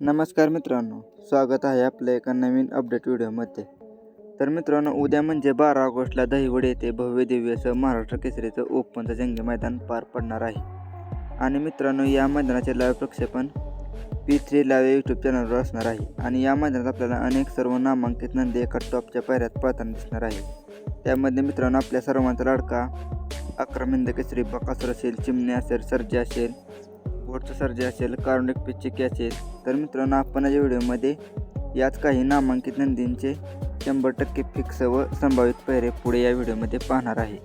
नमस्कार मित्रांनो स्वागत आहे आपल्या एका नवीन अपडेट व्हिडिओमध्ये. तर मित्रांनो उद्या म्हणजे बारा ऑगस्टला दहिवड येथे भव्य दिव्य असं महाराष्ट्र केसरीचं ओपनचं जंगी मैदान पार पडणार आहे. आणि मित्रांनो या मैदानाचे लाईव्ह प्रक्षेपण पी थ्री लाईव्ह यूट्यूब चॅनलवर असणार आहे. आणि या मैदानात आपल्याला अनेक सर्व नामांकित नंदी एका टॉपच्या पायऱ्यात पळताना दिसणार आहे. त्यामध्ये मित्रांनो आपल्या सर्वांचा लाडका अकरा मिंद केसरी बकासूर असेल चिमणे असेल सर्जा असेल घोडचं सर्जे असेल कारुंडिक पिच्चिकी असेल तर मित्रांनो आपण या व्हिडिओमध्ये याच काही नामांकित नंदींचे शंभर टक्के फिक्स व संभावित पेहरे पुढे या व्हिडिओमध्ये पाहणार आहे.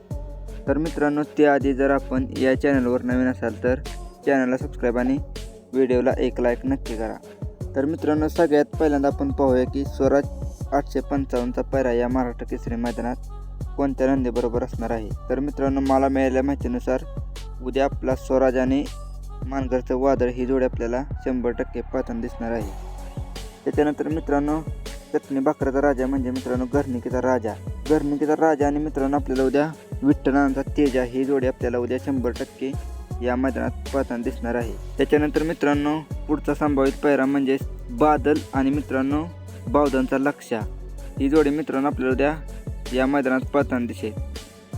तर मित्रांनो त्याआधी जर आपण या चॅनलवर नवीन असाल तर चॅनलला सबस्क्राईब आणि व्हिडिओला एक लाईक नक्की करा. तर मित्रांनो सगळ्यात पहिल्यांदा आपण पाहूया की स्वराज आठशे पंचावन्नचा पैरा या महाराष्ट्र केसरी मैदानात कोणत्या नंदीबरोबर असणार आहे? तर मित्रांनो मला मिळालेल्या माहितीनुसार उद्या आपला स्वराज आणि मानगरचं वादळ ही जोडी आपल्याला शंभर टक्के पाहताना दिसणार आहे. त्याच्यानंतर मित्रांनो चटणी भाकराचा राजा म्हणजे मित्रांनो घरणिकीचा राजा. घरनिकीचा राजा आणि मित्रांनो आपल्याला उद्या विठ्ठलांचा तेजा ही जोडी आपल्याला उद्या शंभर टक्के या मैदानात पाहताना दिसणार आहे. त्याच्यानंतर मित्रांनो पुढचा संभावित पैरा म्हणजे बादल आणि मित्रांनो बावदांचा लक्षा ही जोडी मित्रांनो आपल्याला उद्या या मैदानात पाहताना दिसेल.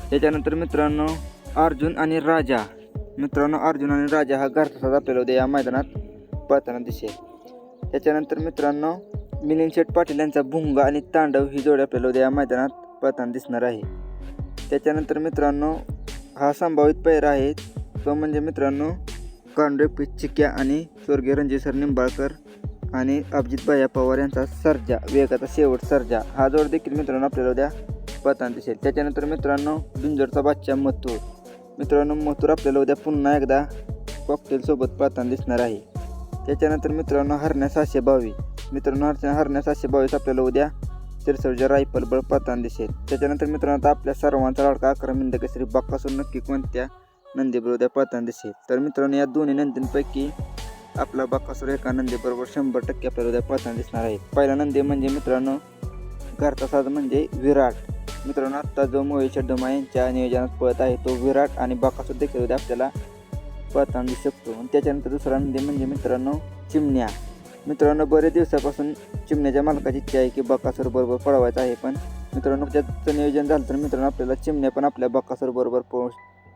त्याच्यानंतर मित्रांनो अर्जुन आणि राजा. मित्रांनो अर्जुन आणि राजा हा घरचा आपल्याला उद्या या मैदानात. पाहताना दिसेल. त्याच्यानंतर मित्रांनो मिलिंद शेठ पाटील यांचा भुंगा आणि तांडव ही जोडी आपल्याला उद्या या मैदानात पाहताना दिसणार आहे. त्याच्यानंतर मित्रांनो हा संभावित पैर आहे. तो म्हणजे मित्रांनो कांडे पिच्चिक्या आणि स्वर्गीय रणजीसर सर निंबाळकर आणि अभिजित भैया पवार यांचा सर्जा वेगाचा शेवट सर्जा. हा जोड देखील मित्रांनो आपल्याला उद्या पाहताना दिसेल. त्याच्यानंतर मित्रांनो बिंजोरचा बादशाह मथूर. मित्रांनो मथुर आपल्याला उद्या पुन्हा एकदा कॉकटेलसोबत पाहताना दिसणार आहे. त्याच्यानंतर मित्रांनो हरण्या सहाशे बावीस. मित्रांनो हरण्या हरण्या सहाशे बावीस आपल्याला उद्या सिरसवच्या रायफल बळ पाहताना दिसेल. त्याच्यानंतर मित्रांनो आता आपल्या सर्वांचा लाडका अकरा मिंद केसरी बाक्कासून नक्की कोणत्या नंदीबरोबर उद्या पाहताना दिसेल? तर मित्रांनो या दोन्ही नंदींपैकी आपला बाक्कासूर एका नंदीबरोबर शंभर टक्के आपल्याला उद्या पाहताना दिसणार आहे. पहिला नंदी म्हणजे मित्रांनो घरचा साज म्हणजे विराट. मित्रांनो आत्ता जो मोहित शड्डमा यांच्या नियोजनात पळत आहे. तो विराट आणि बाकासूर देखील आपल्याला पळताना दिसू शकतो. आणि त्याच्यानंतर दुसरा नंदी म्हणजे मित्रांनो चिमण्या. मित्रांनो बरेच दिवसापासून चिमण्याच्या मालकाची इच्छा आहे की बकासूर बरोबर पळवायचं आहे पण मित्रांनो त्याचं नियोजन झालं तर मित्रांनो आपल्याला चिमण्या पण आपल्या बकासूर बरोबर पळ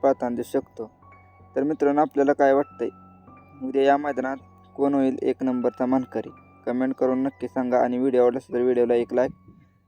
पळताना दिसू शकतो. तर मित्रांनो आपल्याला काय वाटतंय? उद्या या मैदानात कोण होईल एक नंबरचा मानकरी? कमेंट करून नक्की सांगा. आणि व्हिडिओ आवडला असेल तर व्हिडिओला एक लाईक